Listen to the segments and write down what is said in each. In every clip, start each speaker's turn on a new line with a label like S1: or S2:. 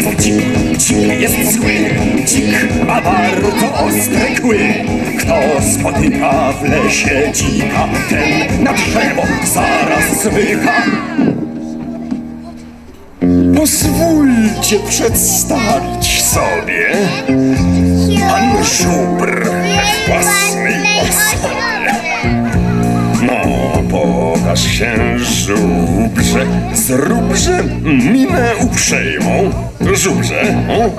S1: jest dzik, dzik jest zły, dzik ma bardzo ostre kły. Kto spotyka w lesie dzika, ten na drzewo zaraz zwyka. Pozwólcie przedstawić sobie pan żubr w własnej osobie. Się żubrze, zróbże minę uprzejmą. Żubrze, o.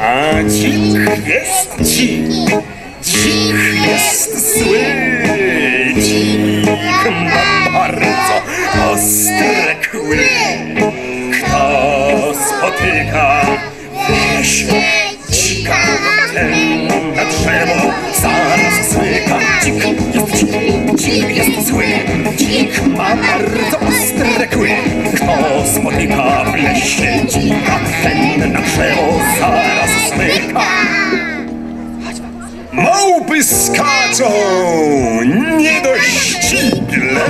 S1: A dzik jest dzik, dzik jest zły, dzik ma bardzo jest zły, dzik ma bardzo ostre kły. Kto spotyka w lesie dzika, ten na drzewo zaraz zwyka. Małpy skaczą niedościgle.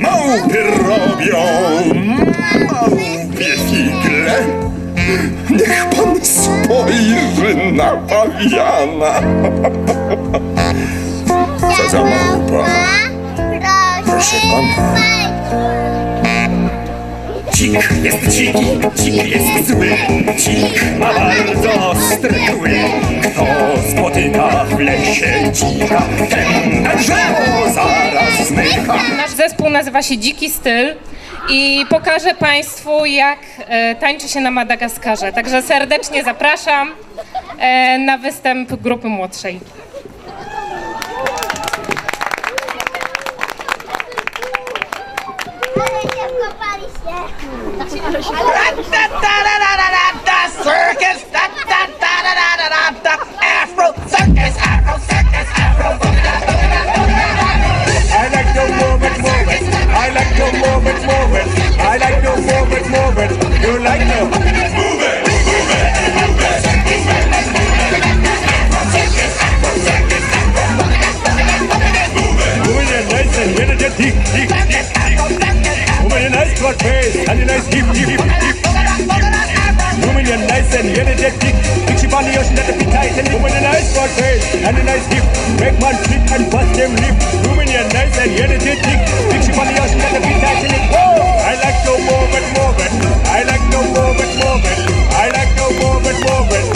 S1: Małpy robią małpie figle. Niech pan spojrzy na pawiana. Za małpa? Proszę pana. Dzik jest dziki, dzik jest zły, dzik ma bardzo ostre kły. Kto spotyka w lesie dzika, ten na drzewo zaraz zmyka.
S2: Nasz zespół nazywa się Dziki Styl i pokażę Państwu, jak e, tańczy się na Madagaskarze. Także serdecznie zapraszam e, na występ grupy młodszej.
S3: Circus, Afro circus,
S4: I like to move nice broad face and your nice hip, hip, hip, hip. Your nice and energetic. Big ship on the ocean that the feet tight and moving your nice broad face and your nice hip. Make man flip and bust them lip. Your nice and energetic. Big ship on the ocean that the feet tight and whoa. I like to move it, move it. I like to move it, move it. I like to move it, move it.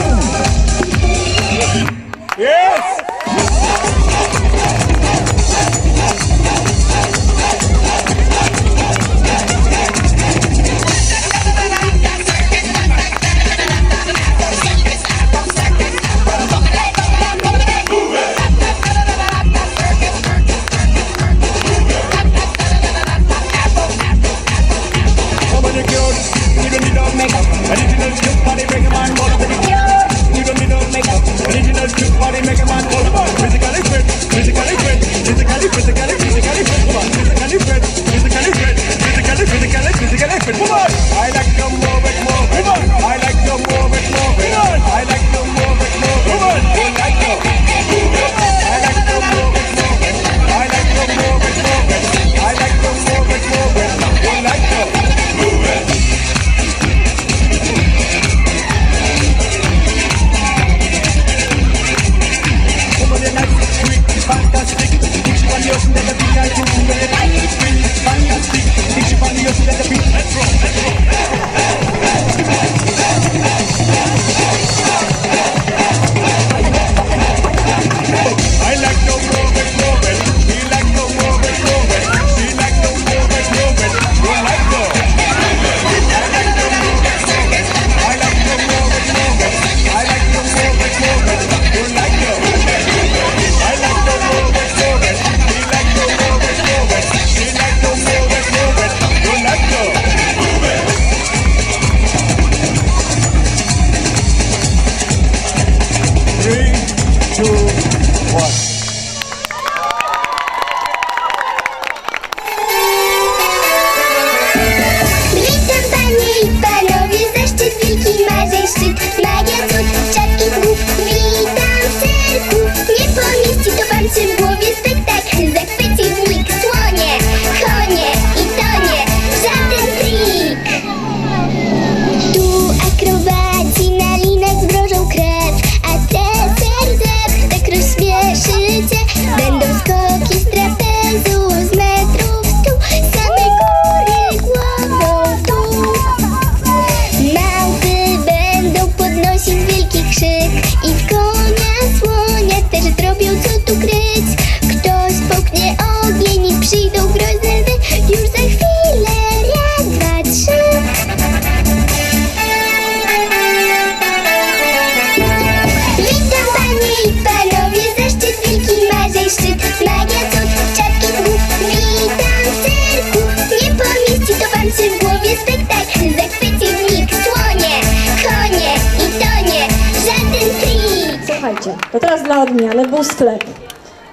S4: To
S5: teraz dla odmiany był sklep.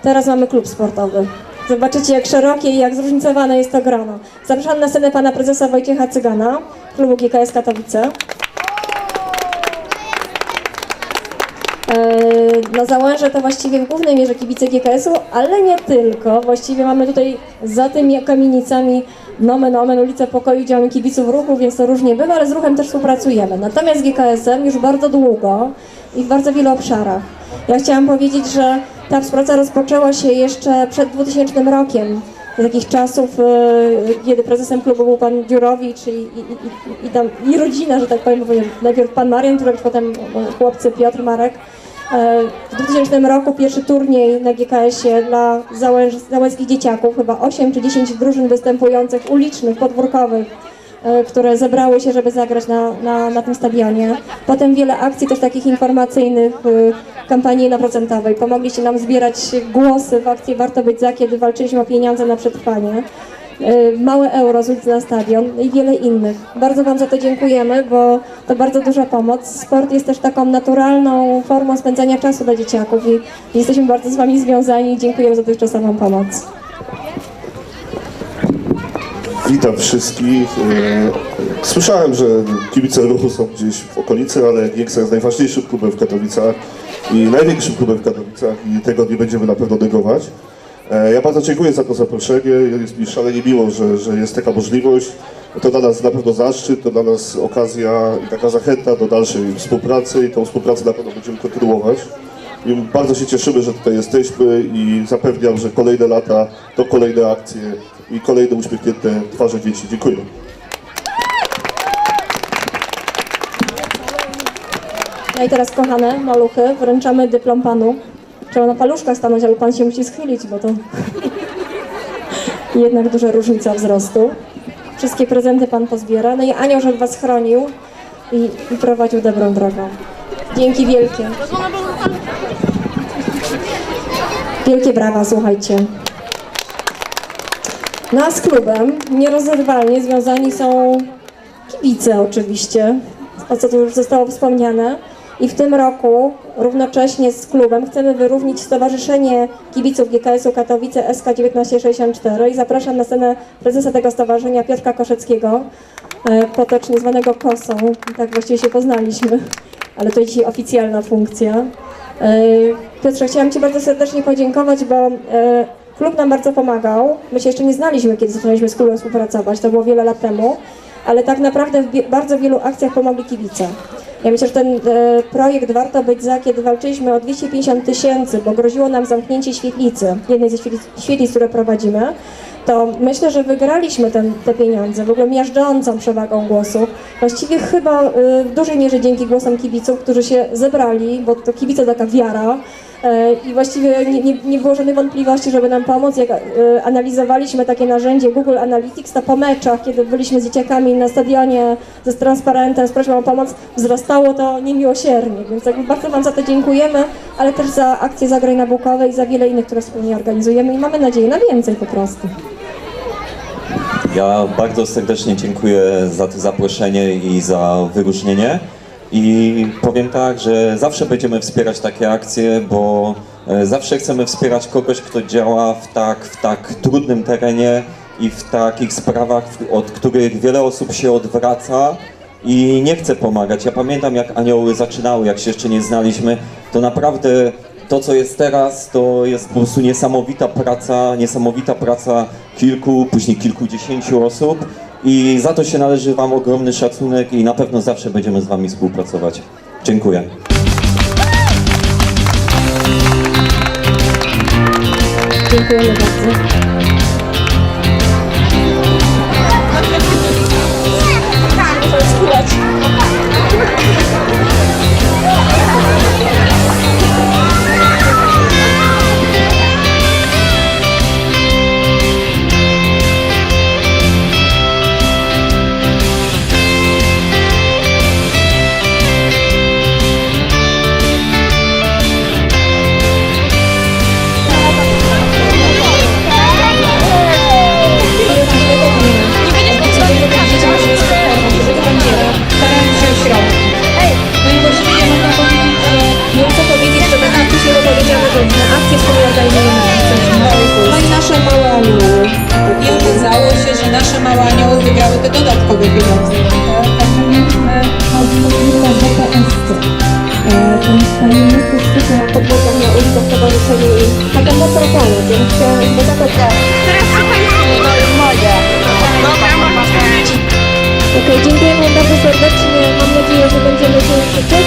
S5: Teraz mamy klub sportowy. Zobaczycie, jak szerokie i jak zróżnicowane jest to grono. Zapraszam na scenę pana prezesa Wojciecha Cygana, klubu GKS Katowice. Eee, No Załęże to właściwie w głównej mierze kibice GKS-u, ale nie tylko. Właściwie mamy tutaj za tymi kamienicami nomen omen ulicę Pokoju, gdzie mamy kibiców ruchu, więc to różnie bywa, ale z ruchem też współpracujemy. Natomiast z GKS-em już bardzo długo i w bardzo wielu obszarach. Ja chciałam powiedzieć, że ta współpraca rozpoczęła się jeszcze przed 2000 rokiem. Takich czasów, e, kiedy prezesem klubu był pan Dziurowicz i, i, i, i, tam, i rodzina, że tak powiem, najpierw pan Marian Dziurowicz, potem chłopcy Piotr Marek. E, W 2000 roku pierwszy turniej na GKS-ie dla załęż, załęckich dzieciaków, chyba 8 czy 10 drużyn występujących, ulicznych, podwórkowych, e, które zebrały się, żeby zagrać na, na, na tym stadionie. Potem wiele akcji też takich informacyjnych, e, kampanii na procentowej. Pomogliście nam zbierać głosy w akcji Warto Być Za, kiedy walczyliśmy o pieniądze na przetrwanie. E, Małe euro z ulicy na stadion i wiele innych. Bardzo Wam za to dziękujemy, bo to bardzo duża pomoc. Sport jest też taką naturalną formą spędzania czasu dla dzieciaków i jesteśmy bardzo z Wami związani i dziękujemy za dotychczasową pomoc.
S6: Witam wszystkich. E, Słyszałem, że kibice ruchu są gdzieś w okolicy, ale Gieksa jest najważniejszym klubem w Katowicach i największym klubem w Katowicach i tego nie będziemy na pewno negować. E, Ja bardzo dziękuję za to zaproszenie. Jest mi szalenie miło, że, że jest taka możliwość. To dla nas na pewno zaszczyt, to dla nas okazja i taka zachęta do dalszej współpracy i tą współpracę na pewno będziemy kontynuować. I bardzo się cieszymy, że tutaj jesteśmy i zapewniam, że kolejne lata to kolejne akcje i kolejne uśmiechnięte twarze dzieci. Dziękuję.
S5: No i teraz, kochane maluchy, wręczamy dyplom panu. Trzeba na paluszkach stanąć, ale pan się musi schylić, bo to jednak duża różnica wzrostu. Wszystkie prezenty pan pozbiera. No i anioł, żeby was chronił i, i prowadził dobrą drogą. Dzięki wielkie. Wielkie brawa, słuchajcie. No a z klubem nierozerwalnie związani są kibice oczywiście, o co tu już zostało wspomniane. I w tym roku równocześnie z klubem chcemy wyróżnić Stowarzyszenie Kibiców GKS-u Katowice SK 1964 i zapraszam na scenę prezesa tego stowarzyszenia Piotrka Koszeckiego, e, potocznie zwanego Kosą. Tak właściwie się poznaliśmy, ale to dzisiaj oficjalna funkcja. E, Piotrze, chciałam Ci bardzo serdecznie podziękować, bo e, klub nam bardzo pomagał. My się jeszcze nie znaliśmy, kiedy zaczynaliśmy z klubem współpracować, to było wiele lat temu, ale tak naprawdę w bardzo wielu akcjach pomogli kibice. Ja myślę, że ten e, projekt warto być za, kiedy walczyliśmy o 250 tysięcy, bo groziło nam zamknięcie świetlicy, jednej ze świetlic, świetlic które prowadzimy, to myślę, że wygraliśmy ten, te pieniądze, w ogóle miażdżącą przewagą głosów. Właściwie chyba y, w dużej mierze dzięki głosom kibiców, którzy się zebrali, bo to kibice taka wiara, I właściwie nie, nie, nie było żadnej wątpliwości, żeby nam pomóc. Jak e, analizowaliśmy takie narzędzie Google Analytics, to po meczach, kiedy byliśmy z dzieciakami na stadionie ze transparentem, z prośbą o pomoc, wzrastało to niemiłosiernie. Więc jakby bardzo Wam za to dziękujemy, ale też za akcję Zagraj na Bukowe i za wiele innych, które wspólnie organizujemy i mamy nadzieję na więcej po prostu.
S7: Ja bardzo serdecznie dziękuję za to zaproszenie i za wyróżnienie. I powiem tak, że zawsze będziemy wspierać takie akcje, bo e, zawsze chcemy wspierać kogoś, kto działa w tak, w tak trudnym terenie i w takich sprawach, od których wiele osób się odwraca i nie chce pomagać. Ja pamiętam, jak anioły zaczynały, jak się jeszcze nie znaliśmy, to naprawdę to, co jest teraz, to jest po prostu niesamowita praca, niesamowita praca kilku, później kilkudziesięciu osób i za to się należy Wam ogromny szacunek i na pewno zawsze będziemy z Wami współpracować. Dziękuję.
S5: Dziękujemy bardzo. Thank you. little